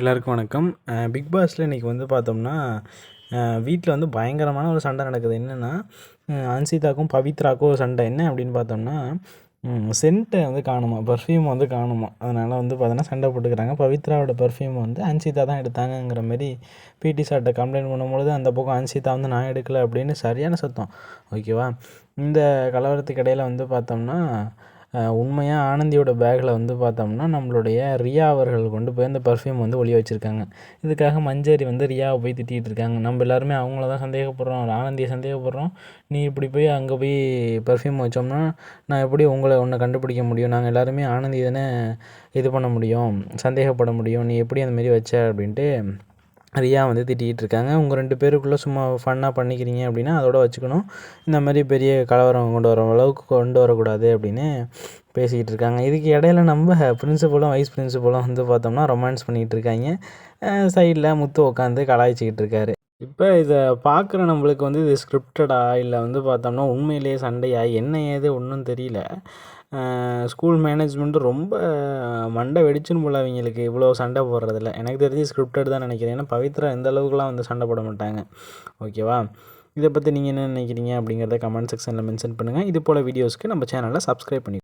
எல்லாருக்கும் வணக்கம். பிக் பாஸில் இன்றைக்கி வந்து பார்த்தோம்னா வீட்டில் வந்து பயங்கரமான ஒரு சண்டை நடக்குது. என்னென்னா அன்சிதாக்கும் பவித்ராக்கும் ஒரு சண்டை. என்ன அப்படின்னு பார்த்தோம்னா சென்ட்டை வந்து காணுமா? பர்ஃப்யூம் வந்து காணுமா? அதனால் வந்து பார்த்தோன்னா சண்டை போட்டுக்கிறாங்க. பவித்ராவோட பர்ஃப்யூம் வந்து அன்சிதா தான் எடுத்தாங்கங்கிற மாரி பிடி சார்ட்டை கம்ப்ளைண்ட் பண்ணும்பொழுது அந்த பக்கம் அன்சிதா வந்து நான் எடுக்கலை அப்படின்னு சரியான சத்தம். ஓகேவா இந்த கலவரத்துக்கு இடையில் வந்து பார்த்தோம்னா உண்மையாக ஆனந்தியோட பேக்கில் வந்து பார்த்தோம்னா நம்மளுடைய ரியா அவர்கள் கொண்டு போய் அந்த பர்ஃப்யூம் வந்து ஒளிய வச்சுருக்காங்க. இதுக்காக மஞ்சரி வந்து ரியாவை போய் திட்டிகிட்டு இருக்காங்க. நம்ம எல்லாருமே அவங்கள தான் சந்தேகப்படுறோம். ஆனந்தியை சந்தேகப்படுறோம். நீ இப்படி போய் அங்கே போய் பர்ஃப்யூம் வச்சோம்னா நான் எப்படி உங்களை ஒன்றை கண்டுபிடிக்க முடியும்? நாங்கள் எல்லாருமே ஆனந்தி தானே இது பண்ண முடியும்? சந்தேகப்பட முடியும்? நீ எப்படி அந்தமாரி வச்ச? அப்படின்ட்டு ரியா வந்து திட்டிகிட்டு இருக்காங்க. உங்கள் ரெண்டு பேருக்குள்ளே சும்மா ஃபன்னாக பண்ணிக்கிறீங்க அப்படின்னா அதோட வச்சுக்கணும். இந்த மாதிரி பெரிய கலவரம் கொண்டு வர அளவுக்கு கொண்டு வரக்கூடாது அப்படின்னு பேசிக்கிட்டு இருக்காங்க. இதுக்கு இடையில நம்ம பிரின்சிபலும் வைஸ் பிரின்சிபலும் வந்து பார்த்தோம்னா ரொமான்ஸ் பண்ணிகிட்டு இருக்காங்க. சைடில் முத்து உட்காந்து கலாய்ச்சிக்கிட்டு இருக்காரு. இப்போ இதை பார்க்குற நம்மளுக்கு வந்து இது ஸ்கிரிப்டடா இல்லை வந்து பார்த்தோம்னா உண்மையிலேயே சண்டையா? என்ன ஏது? ஒன்றும் தெரியல. ஸ்கூல் மேனேஜ்மெண்ட்டு ரொம்ப மண்டை வெடிச்சுன்னு போல அவங்களுக்கு இவ்வளோ சண்டை போடுறதில்ல. எனக்கு தெரிஞ்சு ஸ்கிரிப்டட் தான் நினைக்கிறேன். ஏன்னா பவித்ரா எந்த அளவுக்குலாம் வந்து சண்டை போட மாட்டாங்க. ஓகேவா? இதை பற்றி நீங்கள் என்ன நினைக்கிறீங்க அப்படிங்கிறத கமெண்ட் செக்ஷனில் மென்ஷன் பண்ணுங்கள் இது போல் வீடியோஸ்க்கு நம்ம சேனலை சப்ஸ்கிரைப் பண்ணி